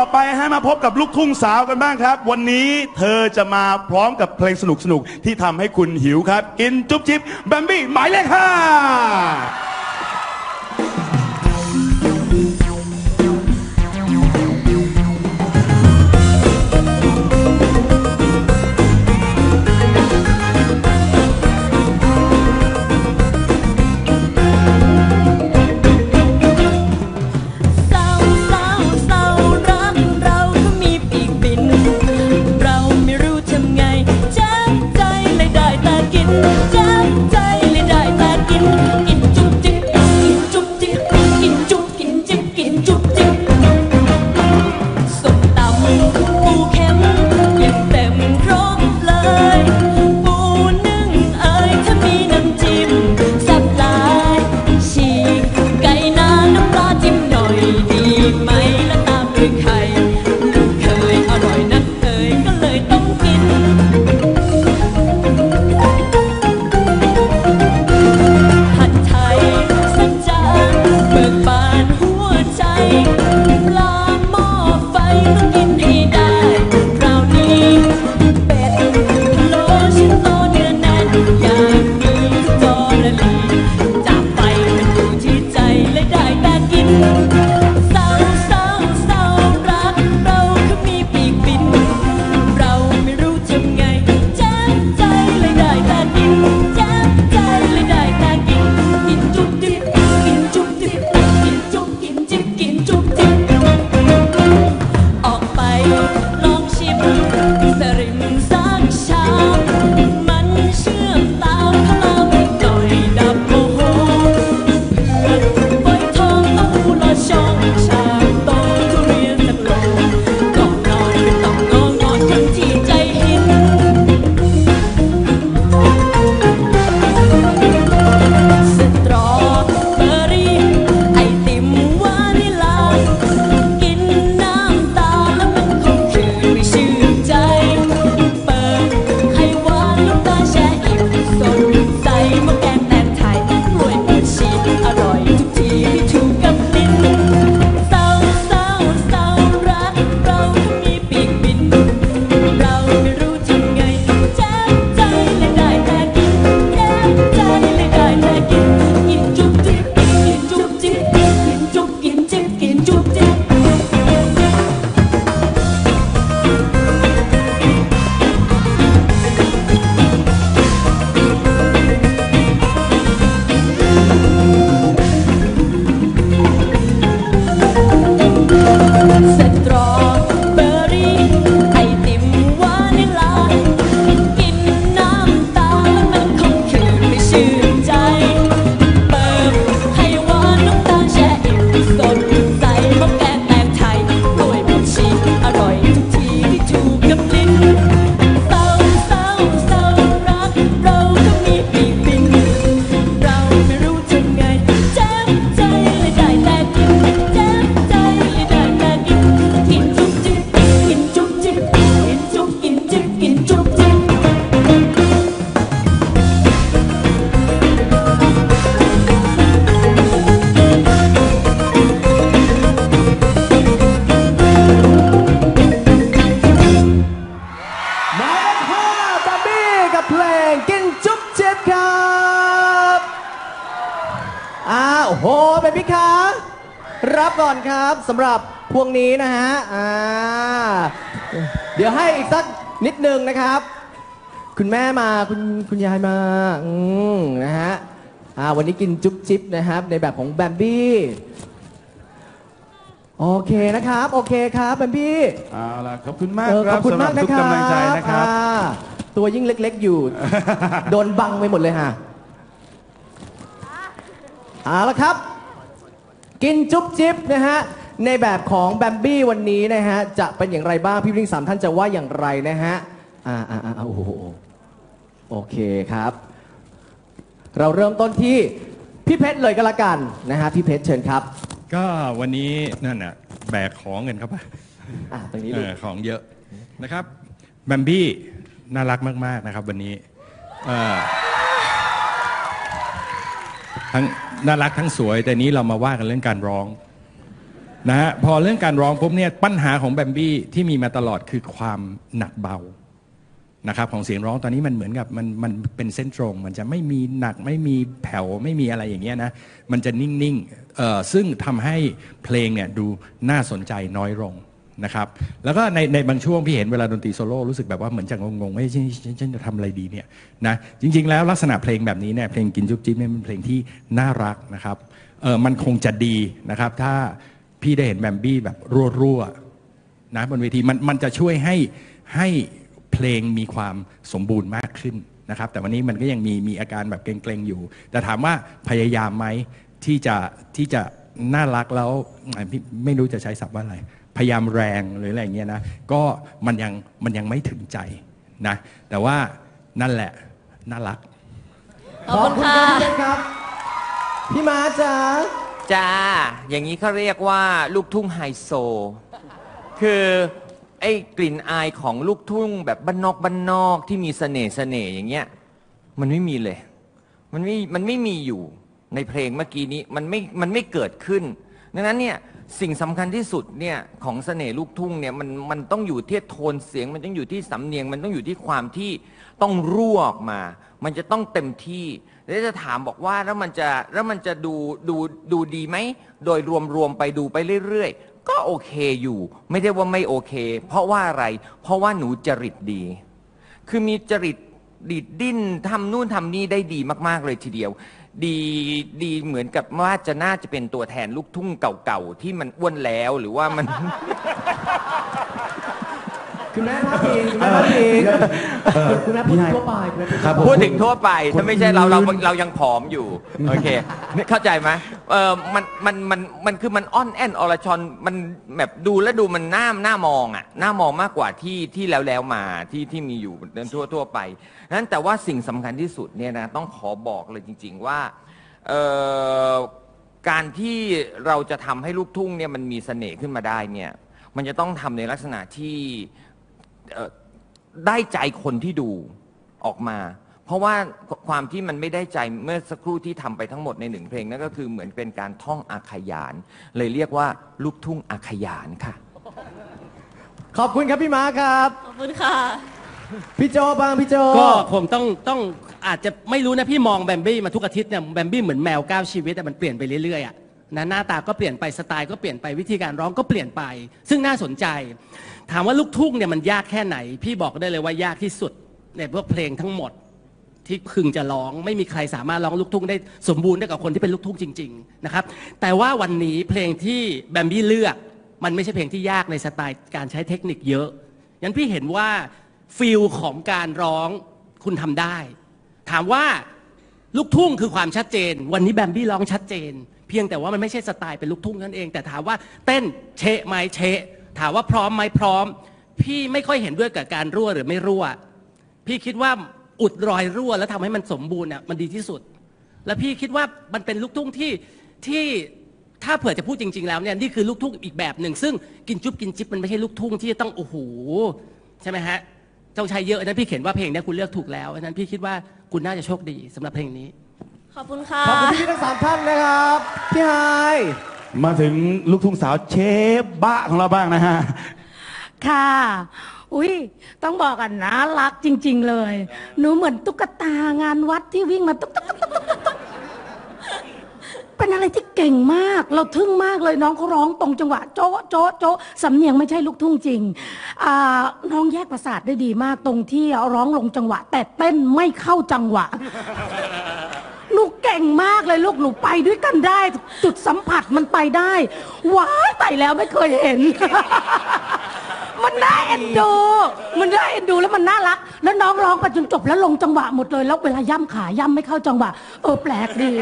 ต่อไปให้มาพบกับลูกทุ่งสาวกันบ้างครับ วันนี้เธอจะมาพร้อมกับเพลงสนุกๆที่ทำให้คุณหิวครับ กินจุ๊บจิ๊บแบมบี้หมายเลขห้า อนครับสำหรับพวงนี้นะฮะอ่าเดี๋ยวให้อีกสักนิดนึงนะครับ คุณแม่มาคุณคุณยายมาอืมนะฮะอ่าวันนี้กินจุ๊บจิ๊บนะครับ ในแบบของแบมบี้โอเคนะครับ โอเคครับแบมบี้เอาล่ะขอบคุณมากเออคขรัอบบคุณสำหรัมาบกนะทุกครับกำลังใจนะครับ อ่าตัวยิ่งเล็ก ๆ อยู่ โดนบังไปหมดเลยฮะเอาละครับ กินจุ๊บจิ๊บนะฮะ ในแบบของแบมบี้วันนี้นะฮะ จะเป็นอย่างไรบ้าง พี่วิ่งสามท่านจะว่าอย่างไรนะฮะ อ่าอ่าอ่าโอ้โหโอเคครับ เราเริ่มต้นที่พี่เพชรเลยก็แล้วกันนะฮะพี่เพชรเชิญครับก็วันนี้นั่นน่ะแบกของกันเข้าไปอ่าตรงนี้เอลูกอของเยอะนะครับแบมบี้น่ารักมาก ๆ นะครับ วันนี้เอ่อทั้ง น่ารักทั้งสวย แต่นี้เรามาว่ากันเรื่องการร้องนะฮะพอเรื่องการร้องปุ๊บเนี่ยปัญหาของแบมบี้ที่มีมาตลอดคือความหนักเบานะครับของเสียงร้องตอนนี้มันเหมือนกับมันมันเป็นเส้นตรง มันจะไม่มีหนักไม่มีแผ่วไม่มีอะไรอย่างเงี้ยนะมันจะนิ่งๆเอ่อซึ่งทำให้เพลงเนี่ยดูน่าสนใจน้อยลง นะครับแล้วก็ในในบางช่วงพี่เห็นเวลาดนตรีโซโล่รู้สึกแบบว่าเหมือนจะงงๆไม่ฉันฉันฉันจะทำอะไรดีเนี่ยนะจริง ๆ แล้วลักษณะเพลงแบบนี้เนี่ยเพลงกินจุ๊บจิ๊บเนี่ยเป็นเพลงที่น่ารักนะครับเออมันคงจะดีนะครับถ้าพี่ได้เห็นแบมบี้แบบรั่วๆนะบนเวทีมันมันจะช่วยให้ให้เพลงมีความสมบูรณ์มากขึ้นนะครับแต่วันนี้มันก็ยังมีมีอาการแบบเกรงๆอยู่ แต่ถามว่าพยายามไหมที่จะที่จะน่ารักแล้วไม่รู้จะใช้ศัพท์ว่าอะไร พยายามแรงหรืออะไรอย่างเงี้ยนะก็มันยังมันยังไม่ถึงใจนะแต่ว่านั่นแหละน่ารักขอบคุณคค่ะรับพี่เล็กครับพี่ม้าจ๋าจ้า อย่างนี้เขาเรียกว่าลูกทุ่งไฮโซ คือไอ้กลิ่นอายของลูกทุ่งแบบบ้านนอกบ้านนอกที่มีเสน่ห์เสน่ห์อย่างเงี้ย มันไม่มีเลย มันไม่มันไม่มีอยู่ในเพลงเมื่อกี้นี้มันไม่มันไม่เกิดขึ้น ดังนั้นเนี่ย สิ่งสำคัญที่สุดเนี่ยของเสน่ห์ลูกทุ่งเนี่ยมันมันต้องอยู่ที่โทนเสียง มันต้องอยู่ที่สำเนียง มันต้องอยู่ที่ความที่ต้องรั่วออกมา มันจะต้องเต็มที่ แล้วจะถามบอกว่าแล้วมันจะแล้วมันจะดูดูดูดีไหม โดยรวมๆไปดูไปเรื่อยๆ ก็โอเคอยู่ ไม่ได้ว่าไม่โอเค เพราะว่าอะไร เพราะว่าหนูจริตดี คือมีจริตดีดดิ้นทำนู่นทำนี่ได้ดีมากๆเลยทีเดียว ดีดีเหมือนกับว่าจะน่าจะเป็นตัวแทนลูกทุ่งเก่าๆที่มันอ้วนแล้วหรือว่ามัน คุณแม่พักพิงคุณแม่พักพิงคุณแม่พูดทั่วไปคุณแม่พูดครับผม พูดถึงทั่วไปคนถ้าไม่ใช่เราเราพื้นเรายังผอมอยู่ โอเคนี่เข้าใจไหมเออมันมันมันมันคือมันอ้อนแอนอรชอนมันแบบดูแล้วดูมันหน้าหน้ามองอะหน้ามองมากกว่าที่ที่แล้วแล้วมาที่ที่มีอยู่ทั่วทั่วไปนั้นแต่ว่าสิ่งสำคัญที่สุดเนี่ยนะต้องขอบอกเลยจริง ๆ ว่าเอ่อการที่เราจะทำให้ลูกทุ่งเนี่ยมันมีเสน่ห์ขึ้นมาได้เนี่ย มันจะต้องทำในลักษณะที่เอ่อ ได้ใจคนที่ดูออกมา เพราะว่าความที่มันไม่ได้ใจเมื่อสักครู่ที่ทำไปทั้งหมดในหนึ่งเพลงนั่นก็คือเหมือนเป็นการท่องอาขยาน เลยเรียกว่าลูกทุ่งอาขยานค่ะ ขอบคุณครับพี่ม้าครับ ขอบคุณค่ะ พี่โจบ้างพี่โจก็คงต้องต้องอาจจะไม่รู้นะพี่มองแบมบี้มาทุกอาทิตย์เนี่ยแบมบี้เหมือนแมวก้าวชีวิตแต่มันเปลี่ยนไปเรื่อยๆอะ นะหน้าตาก็เปลี่ยนไปสไตล์ก็เปลี่ยนไปวิธีการร้องก็เปลี่ยนไป ซึ่งน่าสนใจ ถามว่าลูกทุ่งเนี่ยมันยากแค่ไหน พี่บอกได้เลยว่ายากที่สุดในพวกเพลงทั้งหมดที่พึงจะร้องไม่มีใครสามารถร้องลูกทุ่งได้สมบูรณ์ได้กับคนที่เป็นลูกทุ่งจริงๆนะครับแต่ว่าวันนี้เพลงที่แบมบี้เลือก มันไม่ใช่เพลงที่ยากในสไตล์การใช้เทคนิคเยอะงั้นพี่เห็นว่าฟิลของการร้องคุณทำได้ ถามว่าลูกทุ่งคือความชัดเจน วันนี้แบมบี้ร้องชัดเจน เพียงแต่ว่ามันไม่ใช่สไตล์เป็นลูกทุ่งนั่นเอง แต่ถามว่าเต้นเชะไหมเชะ ถามว่าพร้อมไหมพร้อม พี่ไม่ค่อยเห็นด้วยกับการรั่วหรือไม่รั่ว พี่คิดว่าอุดรอยรั่ว แล้วทำให้มันสมบูรณ์อะมันดีที่สุด แล้วพี่คิดว่ามันเป็นลูกทุ่งที่ที่ถ้าเผื่อจะพูดจริง ๆ แล้วเนี่ยนี่คือลูกทุ่งอีกแบบหนึ่ง ซึ่งกินจุ๊บกินจิ๊บมันไม่ใช่ลูกทุ่งที่จะต้องโอ้โหใช่ไหมฮะต้องใช้เยอะนั้นพี่เขียนว่าเพลงนี้คุณเลือกถูกแล้วอันนั้นพี่คิดว่าคุณน่าจะโชคดีสำหรับเพลงนี้ ขอบคุณค่ะ ขอบคุณพี่ทั้งสามท่านนะครับ พี่ไฮายมาถึงลูกทุ่งสาวเชฟบะของเราบ้างนะฮะ ค่ะ อุ้ยต้องบอกกันนะรักจริง ๆ เลย หนูเหมือนตุ๊กตางานวัดที่วิ่งมาตุ๊กตุ๊กตุ๊กตุ๊กตุ๊กตุ๊กเป็นอะไรที่เก่งมาก เราทึ่งมากเลยน้องเขาร้องตรงจังหวะ โจ๊ะโจ๊ะโจ๊ะสำเนียงไม่ใช่ลูกทุ่งจริงอ่าน้องแยกประสาทได้ดีมากตรงที่ร้องลงจังหวะ แต่เต้นไม่เข้าจังหวะ หนูเก่งมากเลยลูกหนูไปด้วยกันได้ จุดสัมผัสมันไปได้ว้ายไปแล้วไม่เคยเห็น มันน่าเอ็นดู มันน่าเอ็นดูแล้วมันน่ารัก แล้วน้องร้องไปจนจบแล้วลงจังหวะหมดเลย แล้วเวลาย่ำขาย่ำไม่เข้าจังหวะ เออแปลกดี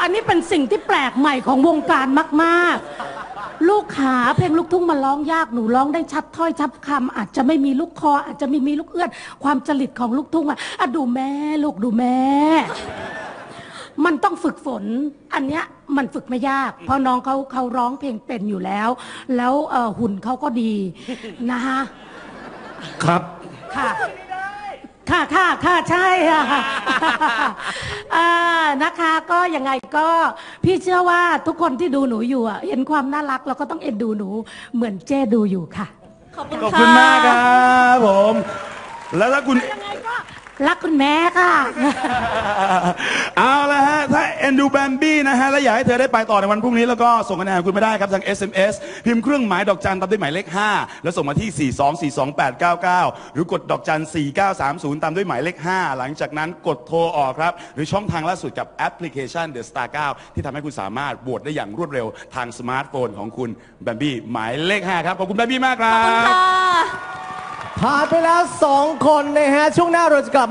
อันนี้เป็นสิ่งที่แปลกใหม่ของวงการมากๆลูกขาเพลงลูกทุ่งมันร้องยากหนูร้องได้ชัดถ้อยชัดคำอาจจะไม่มีลูกคอ อาจจะไม่มีลูกเอื้อน ความจริตของลูกทุ่งอะอะดูแม่ลูกดูแม่ มันต้องฝึกฝน อันเนี้ยมันฝึกไม่ยาก เพราะน้องเขาเขาร้องเพลงเป็นอยู่แล้ว แล้วเอ่อหุ่นเขาก็ดีนะคะครับ ค่ะ ค่ะค่ะค่ะใช่ค่ะอ่านะคะก็ยังไงก็พี่เชื่อว่าทุกคนที่ดูหนูอยู่อะเห็นความน่ารักแล้วก็ต้องเอ็นดูหนูเหมือนเจ้ดูอยู่ค่ะ ขอบคุณขอบค่ะคุณมากครับผม แล้วถ้าคุณ ยังไงก็รักคุณแม่ค่ะ เอาละฮะถ้าเอ็นดูแบมบี้นะฮะ และอยากให้เธอได้ไปต่อในวันพรุ่งนี้แล้วก็ส่งคะแนนคุณไม่ได้ครับทาง SMS พิมพ์เครื่องหมายดอกจันตามด้วยหมายเลข 5 แล้วส่งมาที่ 4242899 หรือกดดอกจัน 4930 ตามด้วยหมายเลข 5 หลังจากนั้นกดโทรออกครับ หรือช่องทางล่าสุดกับแอปพลิเคชัน The Star 9 ที่ทำให้คุณสามารถโหวตได้อย่างรวดเร็วทางสมาร์ทโฟนของคุณแบมบี้หมายเลข 5 ครับ ขอบคุณแบมบี้มากครับค่ะผ่านไปแล้ว 2 คนนะฮะ ช่วงหน้าเราจะกลับ